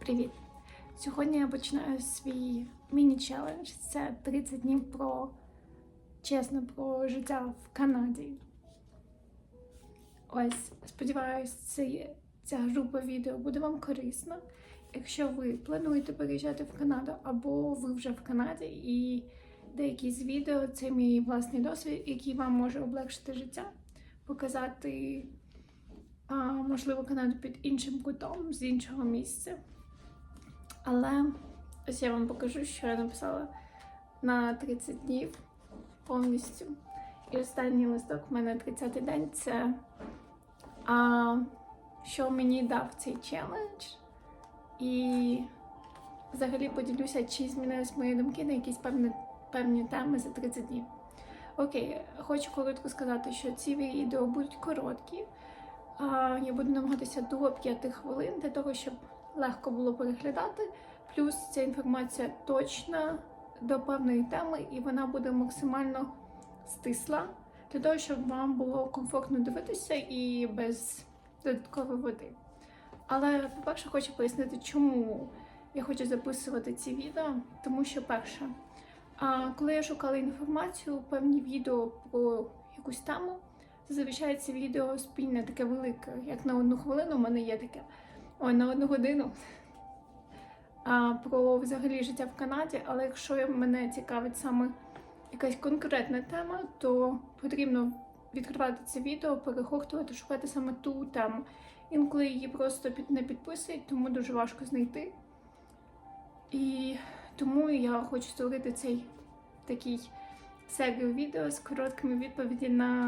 Привіт! Сьогодні я починаю свій міні-челендж. Це 30 днів про чесно про життя в Канаді. Ось, сподіваюсь, це, ця група відео буде вам корисна. Якщо ви плануєте переїжджати в Канаду або ви вже в Канаді, і деякі з відео це мій власний досвід, який вам може облегшити життя, показати, можливо, Канаду під іншим кутом з іншого місця. Але ось я вам покажу, що я написала на 30 днів повністю. І останній листок в мене 30-й день це а, що мені дав цей челендж. І взагалі поділюся, чи змінились мої думки на якісь певні, певні теми за 30 днів. Окей, хочу коротко сказати, що ці відео будуть короткі. А, я буду намагатися до 5 хвилин для того, щоб легко було переглядати. Плюс ця інформація точна до певної теми, і вона буде максимально стисла для того, щоб вам було комфортно дивитися і без додаткової води. Але, по-перше, хочу пояснити, чому я хочу записувати ці відео. Тому що, перше, коли я шукала інформацію, певні відео про якусь тему, зазвичай це відео спільне, таке велике, як на одну хвилину, у мене є таке. Ой, на одну годину а, про взагалі життя в Канаді. Але якщо мене цікавить саме якась конкретна тема, то потрібно відкривати це відео, перегортувати, шукати саме ту тему. Інколи її просто не підписують, тому дуже важко знайти. І тому я хочу створити цей такий серію відео з короткими відповіді на